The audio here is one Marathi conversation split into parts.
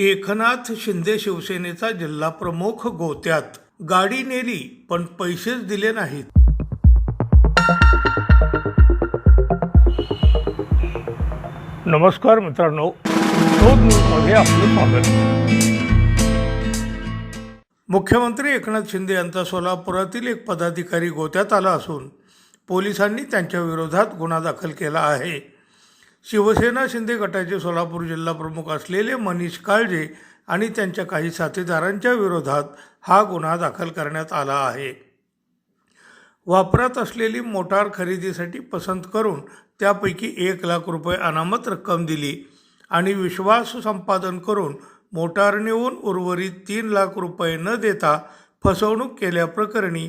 एकनाथ शिंदे शिवसेनेचा जिल्हा प्रमुख गोत्यात. गाडी नेली पण पैसेच दिले नाहीत. नमस्कार मित्रांनो. आपलं स्वागत. मुख्यमंत्री एकनाथ शिंदे यांचा सोलापुरातील एक पदाधिकारी गोत्यात आला असून पोलिसांनी त्यांच्या विरोधात गुन्हा दाखल केला आहे. शिवसेना शिंदे गटाचे सोलापूर जिल्हा प्रमुख असलेले मनीष काळजे आणि त्यांच्या काही साथीदारांच्या विरोधात हा गुन्हा दाखल करण्यात आला आहे. वापरात असलेली मोटार खरेदीसाठी पसंत करून त्यापैकी एक लाख रुपये अनामत रक्कम दिली आणि विश्वास संपादन करून मोटार नेऊन उर्वरित तीन लाख रुपये न देता फसवणूक केल्याप्रकरणी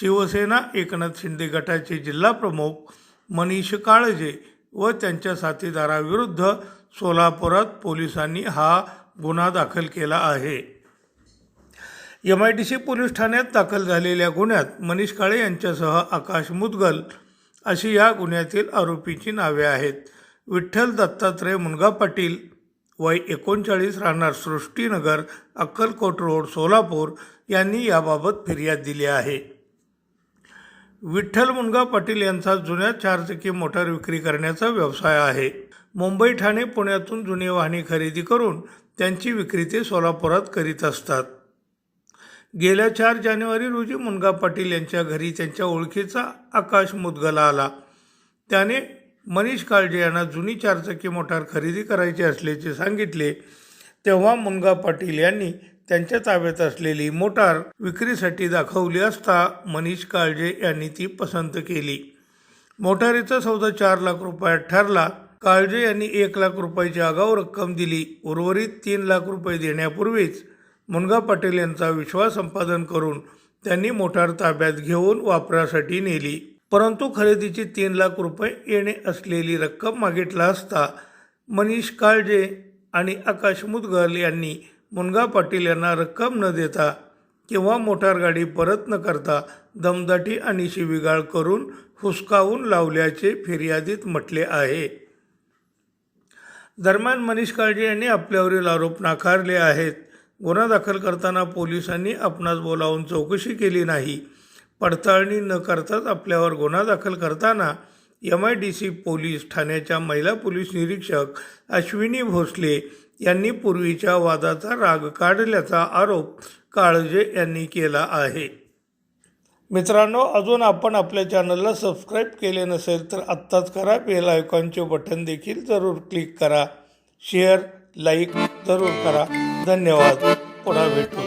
शिवसेना एकनाथ शिंदे गटाचे जिल्हा प्रमुख मनीष काळजे व त्यांच्या साथीदाराविरुद्ध सोलापुरात पोलिसांनी हा गुन्हा दाखल केला आहे. M I D C police ठाण्यात दाखल झालेल्या गुन्ह्यात मनीष काळे यांच्यासह आकाश मुदगल अशी या गुन्ह्यातील आरोपीची नावे आहेत. विठ्ठल दत्तात्रय मुनगा पाटील वय एकोणचाळीस राहणार सृष्टीनगर अक्कलकोट रोड सोलापूर यांनी याबाबत फिर्याद दिली आहे. विठ्ठल मुनगा पाटील यांचा जुन्या चारचाकी मोटार विक्री करण्याचा व्यवसाय आहे. मुंबई ठाणे पुण्यातून जुनी वाहने खरेदी करून त्यांची विक्री ते सोलापुरात करीत असतात. गेल्या चार जानेवारी रोजी मुनगा पाटील यांच्या घरी त्यांच्या ओळखीचा आकाश मुदगला आला. त्याने मनीष काळजे यांना जुनी चारचाकी मोटार खरेदी करायची असल्याचे सांगितले. तेव्हा मुनगा पाटील यांनी त्यांच्या ताब्यात असलेली मोटार विक्रीसाठी दाखवली असता मनीष काळजे यांनी ती पसंत केली. मोटारीचा सौदा चार लाख रुपयात ठरला. काळजे यांनी एक लाख रुपयाची आगाऊ रक्कम दिली. उर्वरित तीन लाख रुपये देण्यापूर्वीच मुनगा पाटील यांचा विश्वास संपादन करून त्यांनी मोटार ताब्यात घेऊन वापरासाठी नेली. परंतु खरेदीची तीन लाख रुपये येणे असलेली रक्कम मागितला असता मनीष काळजे आणि आकाश मुदगल यांनी मुनगा पाटील यांना रक्कम न देता किंवा मोटार गाडी परत न करता दमदाटी आणि शिवीगाळ करून हुसकावून लावल्याचे फिर्यादीत म्हटले आहे. दरम्यान मनीष काळजे यांनी आपल्यावरील आरोप नाकारले आहेत. गुन्हा दाखल करताना पोलिसांनी आपणास बोलावून चौकशी केली नाही. पडताळणी न करताच आपल्यावर गुन्हा दाखल करताना M I D C police ठाण्याच्या महिला पोलीस निरीक्षक अश्विनी भोसले यांनी पूर्वीच्या वादाचा राग काढल्याचा आरोप काळजे यांनी केला आहे. मित्रांनो अजून आपण आपल्या चॅनलला सबस्क्राईब केले नसेल तर आत्ताच करा. बेल आयकॉनचे बटन देखील जरूर क्लिक करा. शेअर लाईक जरूर करा. धन्यवाद. पुन्हा भेटू.